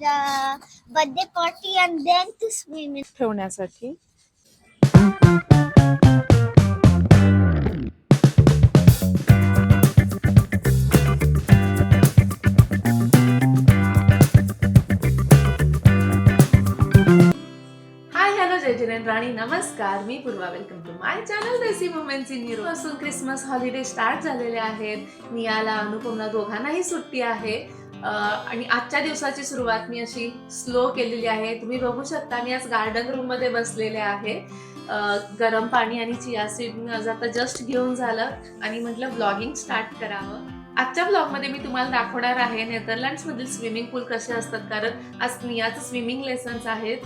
the birthday party and then to swim in. ठेवण्यासाठी. Hi hello जय जिनेन राणी. नमस्कार. मी Purva welcome to my channel desi moments in Euro पासून Christmas holiday start झालेले आहेत. नियाला अनुपमला दोघांनाही सुट्टी आहे. आणि आजच्या दिवसाची सुरुवात मी अशी स्लो केलेली आहे. तुम्ही बघू शकता मी आज गार्डन रूममध्ये बसलेले आहे. गरम पाणी आणि चिया सीड आता जस्ट घेऊन झालं आणि म्हटलं ब्लॉगिंग स्टार्ट करावं. आजच्या ब्लॉगमध्ये मी तुम्हाला दाखवणार आहे नेदरलँड्स मधील स्विमिंग पूल कसे असतात. कारण आज नियाचं स्विमिंग लेसन्स आहेत.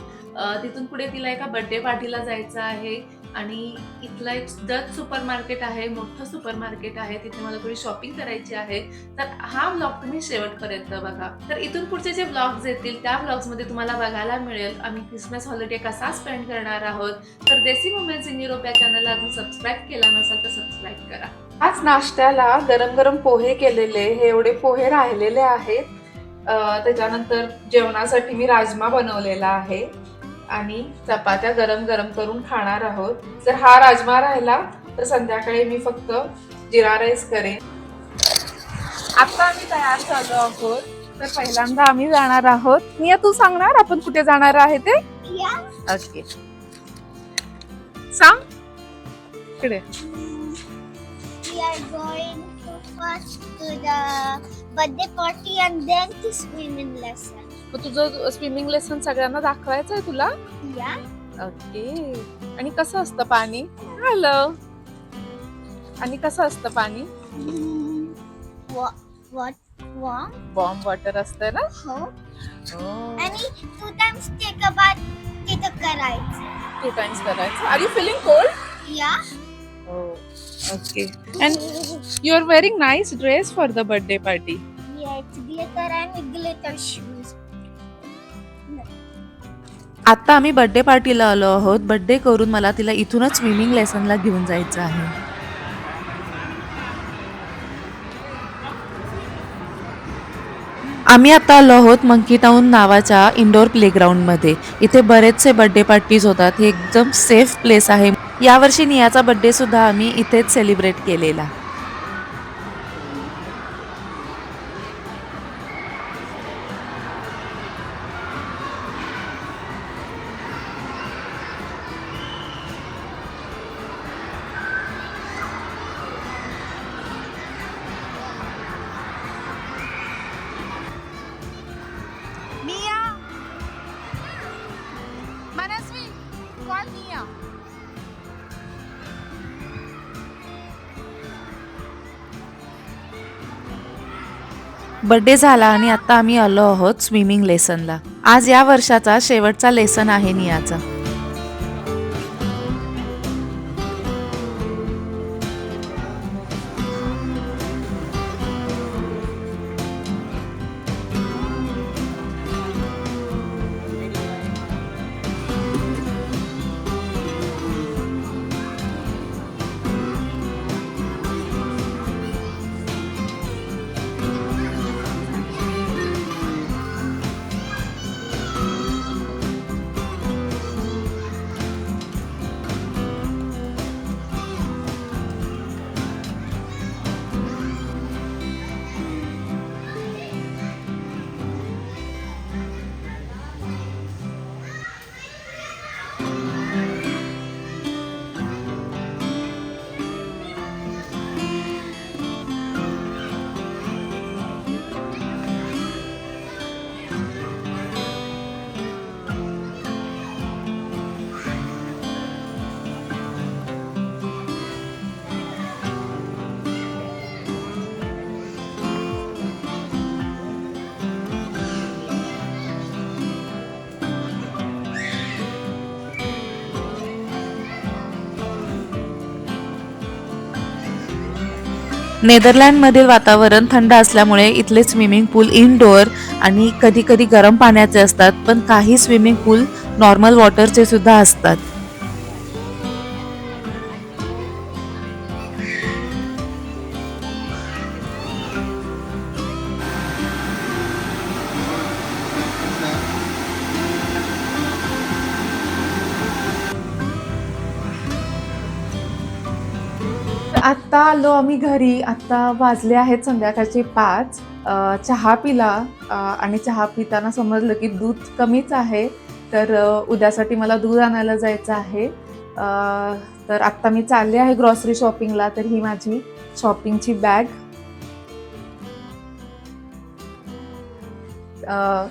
तिथून पुढे तिला एका बर्थडे पार्टीला जायचं आहे. आणि इथलं एक दत्त सुपर मार्केट आहे मोठं सुपर मार्केट आहे तिथे मला थोडी शॉपिंग करायची आहे. तर हा ब्लॉग तुम्ही शेवटपर्यंत बघा. तर इथून पुढचे जे ब्लॉग्स येतील त्या ब्लॉग्समध्ये तुम्हाला बघायला मिळेल आम्ही क्रिसमस हॉलिडे कसा स्पेंड करणार आहोत. तर देसी मुमेंट्स इन युरोप या चॅनलला अजून सबस्क्राईब केला नसेल तर सबस्क्राईब करा. आज नाश्त्याला गरम गरम पोहे केलेले हे एवढे पोहे राहिलेले आहेत. त्याच्यानंतर जेवणासाठी मी राजमा बनवलेला आहे. आणि चपात्या गरम गरम करून खाणार आहोत. जर हा राजमा राहिला तर संध्याकाळी मी फक्त जिरा राईस करेन. आता आम्ही तयार झालो आहोत. तर पहिल्यांदा आम्ही जाणार आहोत. निया तू सांगणार? आपण कुठे जाणार आहे ते. ओके. सांग. इकडे. We are going to first to the birthday party and then to swim in lesson. मग तुझं स्विमिंग लेसन सगळ्यांना दाखवायचं आहे तुला. ओके. आणि कसं असतं पाणी? हॅलो आणि कसं असतं पाणी? बॉम्ब वॉटर असतं ना? हो. Oh. आणि टू टाइम्स टेक बात तिथं करायचं. टू टाइम्स करायचं. आर यू फिलिंग कोल्ड या. Okay and you are wearing nice dress for the birthday party Yeah, it's glitter and glitter shoes. आता आम्ही बर्थडे पार्टीला आलो आहोत. बर्थडे करून मला तिला इथूनच स्विमिंग लेसनला घेऊन जायचं आहे. आम्ही आता आलो आहोत मंकी टाऊन नावाच्या इंडोर प्लेग्राऊंडमध्ये इथे बरेचसे बर्थडे पार्टीज होतात. हे एकदम सेफ प्लेस आहे. यावर्षी नियाचा बर्थडे सुद्धा आम्ही इथेच सेलिब्रेट केलेला. बर्थडे झाला आणि आता आम्ही आलो आहोत स्विमिंग लेसनला आज या वर्षाचा शेवटचा लेसन आहे नियाचा. नेदरलँडमधील वातावरण थंड असल्यामुळे इथले स्विमिंग पूल इनडोअर आणि कधी कधी गरम पाण्याचे असतात पण काही स्विमिंग पूल नॉर्मल वॉटरचे सुद्धा असतात. आत्ता आलो आम्ही घरी. आत्ता वाजले आहेत संध्याकाळचे पाच. चहा पिला. आणि चहा पिताना समजलं की दूध कमीच आहे. तर उद्यासाठी मला दूध आणायला जायचं आहे. तर आत्ता मी चालले आहे ग्रॉसरी शॉपिंगला तर ही माझी शॉपिंगची बॅग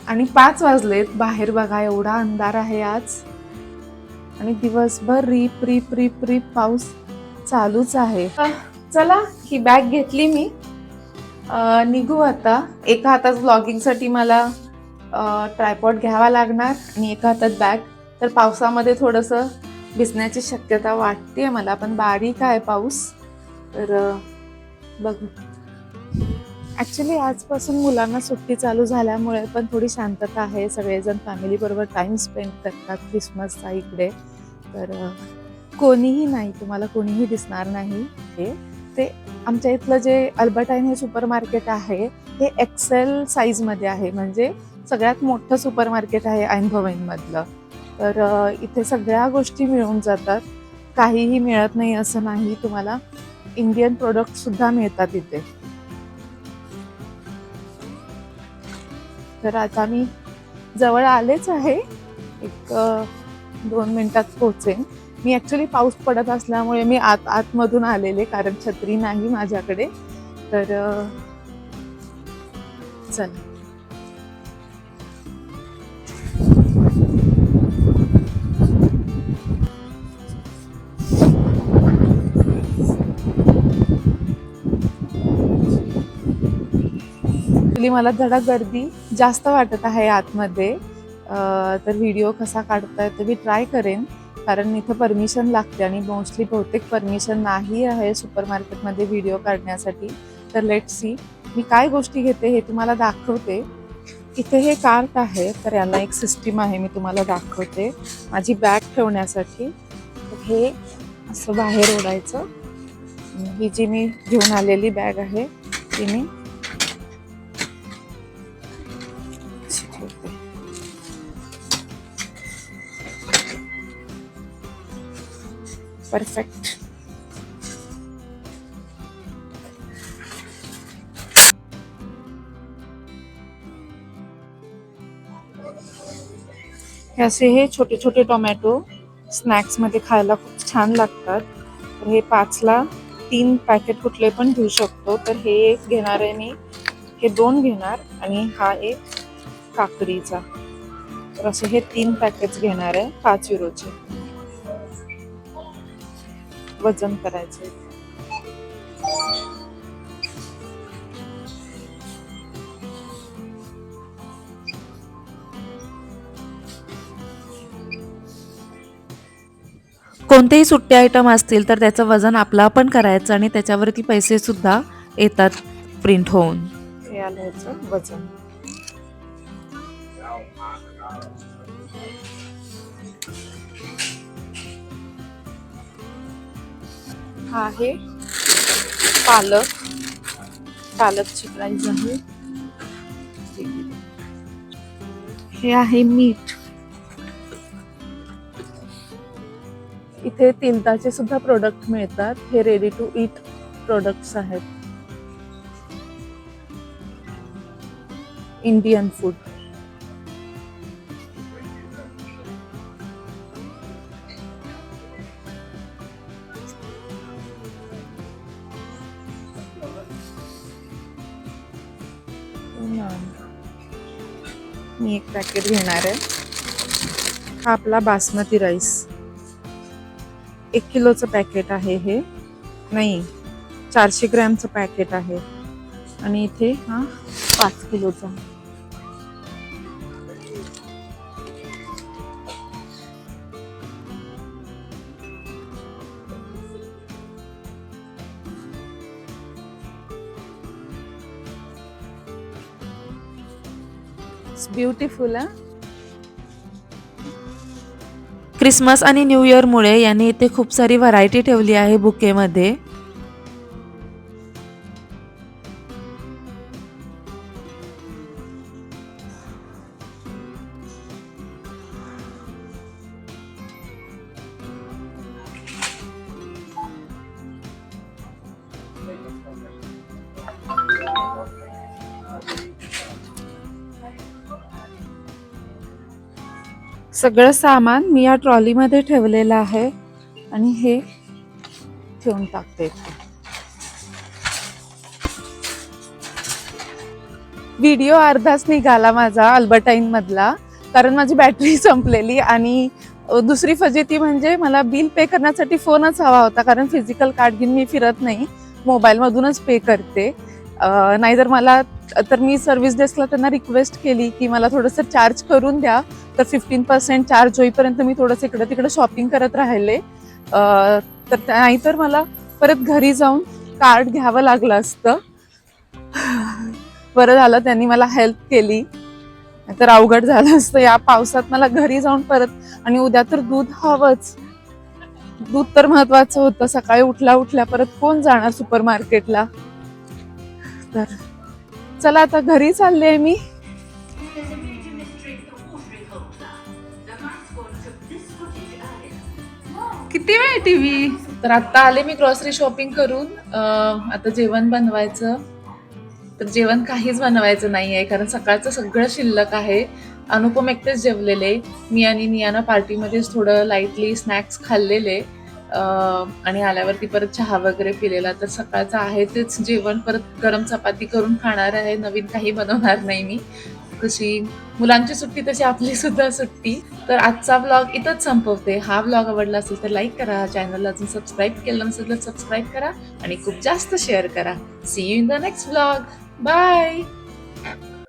आणि पाच वाजलेत. बाहेर बघा एवढा अंधार आहे आज. आणि दिवसभर रिप रिप रिप रिप पाऊस चालूच आहे. चला ही बॅग घेतली मी. निघू आता. एका हातात ब्लॉगिंगसाठी मला ट्रायपॉड घ्यावा लागणार आणि एका हातात बॅग तर पावसामध्ये थोडंसं भिजण्याची शक्यता वाटते मला पण बारीक आहे पाऊस. तर बघू. ॲक्च्युली आजपासून मुलांना सुट्टी चालू झाल्यामुळे पण थोडी शांतता आहे. सगळेजण फॅमिलीबरोबर टाईम स्पेंड करतात क्रिसमसचा इकडे. तर कोणीही नाही तुम्हाला कोणीही दिसणार नाही. हे ते आमच्या इथलं जे अल्बर्टाईन हे सुपर मार्केट आहे हे एक्सेल साईजमध्ये आहे. म्हणजे सगळ्यात मोठं सुपर मार्केट आहे ऐनभवनमधलं तर इथे सगळ्या गोष्टी मिळून जातात. काहीही मिळत नाही असं नाही. तुम्हाला इंडियन प्रोडक्टसुद्धा मिळतात इथे. तर आता मी जवळ आलेच आहे. एक दोन मिनिटात पोहोचेन. मी ॲक्च्युली पाऊस पडत असल्यामुळे मी आत आतमधून आलेले कारण छत्री नाही माझ्याकडे. तर चल. ॲक्च्युली मला जरा गर्दी जास्त वाटत आहे आतमध्ये. तर व्हिडिओ कसा काढता येतो मी ट्राय करेन. कारण इथं परमिशन लागते आणि मोस्टली बहुतेक परमिशन नाही आहे सुपर मार्केटमध्ये व्हिडिओ काढण्यासाठी. तर लेट सी मी काय गोष्टी घेते हे तुम्हाला दाखवते. इथे हे कार्ट आहे तर याला एक सिस्टीम आहे मी तुम्हाला दाखवते. माझी बॅग ठेवण्यासाठी. हे असं बाहेर ओढायचं. ही जी मी घेऊन आलेली बॅग आहे ती मी ठेवते परफेक्ट हे असे हे छोटे छोटे टोमॅटो स्नॅक्समध्ये खायला खूप छान लागतात. तर हे पाचला तीन पॅकेट कुठले पण घेऊ शकतो. तर हे एक घेणार आहे मी. हे दोन घेणार आणि हा एक काकडीचा. तर असे हे तीन पॅकेट्स घेणार आहे पाच युरोचे वजन करायचे कोणतेही सुट्टे आयटम असतील तर त्याचं वजन आपलं पण करायचं आणि त्याच्यावरती पैसे सुद्धा येतात प्रिंट होऊन. हे आलं वजन. हा आहे. पालक. पालकची प्राईज आहे. हे आहे मीठ. इथे तिलताचे सुद्धा प्रोडक्ट मिळतात. हे रेडी टू इट प्रोडक्ट्स आहेत. इंडियन फूड पॅकेट घेणार आहे. हा आपला बासमती राईस एक किलोचं पॅकेट आहे हे. नाही चारशे ग्रॅमचं पॅकेट आहे. आणि इथे हा पाच किलोचा. ब्युटिफुल हा क्रिसमस आणि न्यू इयरमुळे यांनी इथे खूप सारी व्हरायटी ठेवली आहे बुकेमध्ये. सगळं सामान मी या ट्रॉलीमध्ये ठेवलेलं आहे आणि हे ठेवून टाकते व्हिडिओ अर्धाच निघाला माझा अल्बर्टाईनमधला कारण माझी बॅटरी संपलेली आणि दुसरी फजिती म्हणजे मला बिल पे करण्यासाठी फोनच हवा होता कारण फिजिकल कार्ड घेऊन मी फिरत नाही मोबाईलमधूनच पे करते. नाहीतर मला तर मी सर्व्हिस डेस्कला त्यांना रिक्वेस्ट केली की मला थोडंसं चार्ज करून द्या. तर फिफ्टीन पर्सेंट चार्ज होईपर्यंत मी थोडंसं इकडं तिकडं शॉपिंग करत राहिले. तर नाहीतर मला परत घरी जाऊन कार्ड घ्यावं लागलं असतं. बरं झालं त्यांनी मला हेल्प केली. तर अवघड झालं असतं. या पावसात मला घरी जाऊन परत आणि उद्या तर दूध हवंच. दूध तर महत्वाचं होतं. सकाळी उठल्या उठल्या परत कोण जाणार सुपर मार्केटला तर चला आता घरी चालले मी. किती वेळ टीव्ही? तर आता आले मी ग्रॉसरी शॉपिंग करून. आता जेवण बनवायचं. तर जेवण काहीच बनवायचं नाही आहे कारण सकाळचं सगळं शिल्लक आहे. अनुपम एकटेच जेवलेले. मी आणि नियाना पार्टीमध्येच थोडं लाईटली स्नॅक्स खाल्लेले. आणि आल्यावरती परत चहा वगैरे पिलेला तर सकाळचं आहे तेच जेवण. परत गरम चपाती करून खाणार आहे. नवीन काही बनवणार नाही मी. कशी मुलांची सुट्टी तशी आपली सुद्धा सुट्टी. तर आजचा ब्लॉग इथंच संपवते. हा ब्लॉग आवडला असेल तर लाईक करा. चॅनलला अजून सबस्क्राईब केलं नसेल तर सबस्क्राईब करा आणि खूप जास्त शेअर करा. See you in the next blog bye